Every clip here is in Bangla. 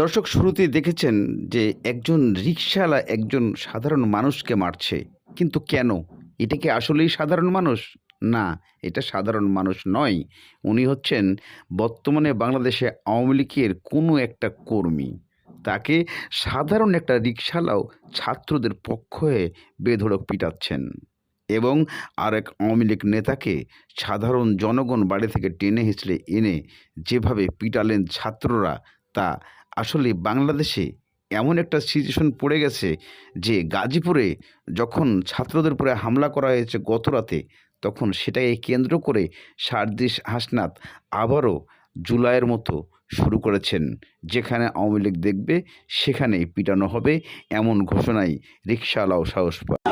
দর্শক শুরুতেই দেখেছেন যে একজন রিক্সাওয়ালা একজন সাধারণ মানুষকে মারছে। কিন্তু কেন? এটা কি আসলেই সাধারণ মানুষ? না, এটা সাধারণ মানুষ নয়। উনি হচ্ছেন বর্তমানে বাংলাদেশে আওয়ামী লীগের কোনো একটা কর্মী। তাকে সাধারণ একটা রিক্সাওয়ালাও ছাত্রদের পক্ষ হয়ে বেধড়ক পিটাচ্ছেন এবং আরেক আওয়ামী লীগ নেতাকে সাধারণ জনগণ বাড়ি থেকে টেনে হেঁচড়ে এনে যেভাবে পিটালেন ছাত্ররা, তা আসলে বাংলাদেশে এমন একটা সিচুয়েশন পড়ে গেছে যে গাজীপুরে যখন ছাত্রদের উপরে হামলা করা হয়েছে গত রাতে তখন সেটাকে কেন্দ্র করে সারদিস হাসনাত আবারও জুলাইয়ের মতো শুরু করেছেন, যেখানে আওয়ামী লীগ দেখবে সেখানেই পিটানো হবে এমন ঘোষণাই রিক্সাওয়ালাও সাহস পায়।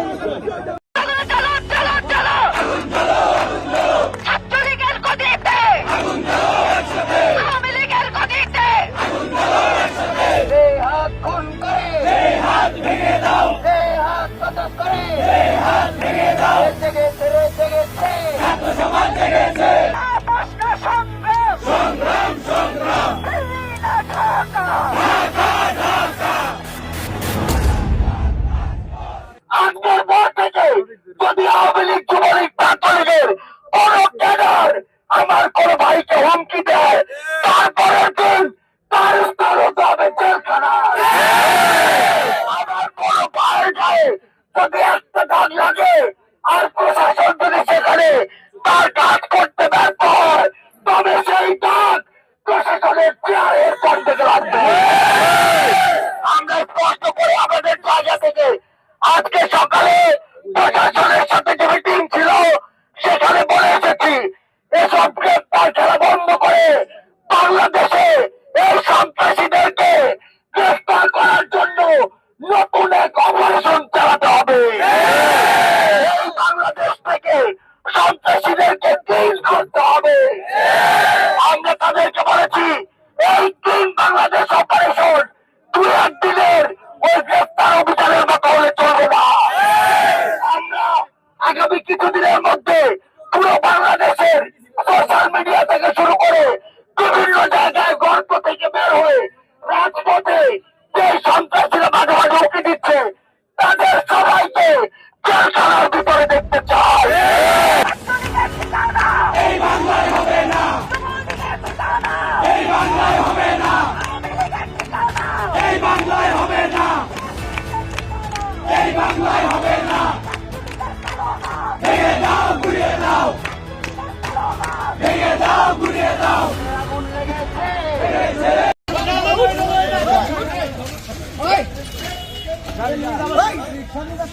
ছাত্রলীগের কোন ভাইকে হুমকি দেয়। তারপরের দিন তার করে আজকে সকালে সন্ত্রাসীরা মাঝে মাঝে উঁকি দিচ্ছে। তাদের সবাইকে জেলখানার ভিতরে দেখতে চায় এই বাংলায় হবে না। এই বাংলায় হবে না। Hey,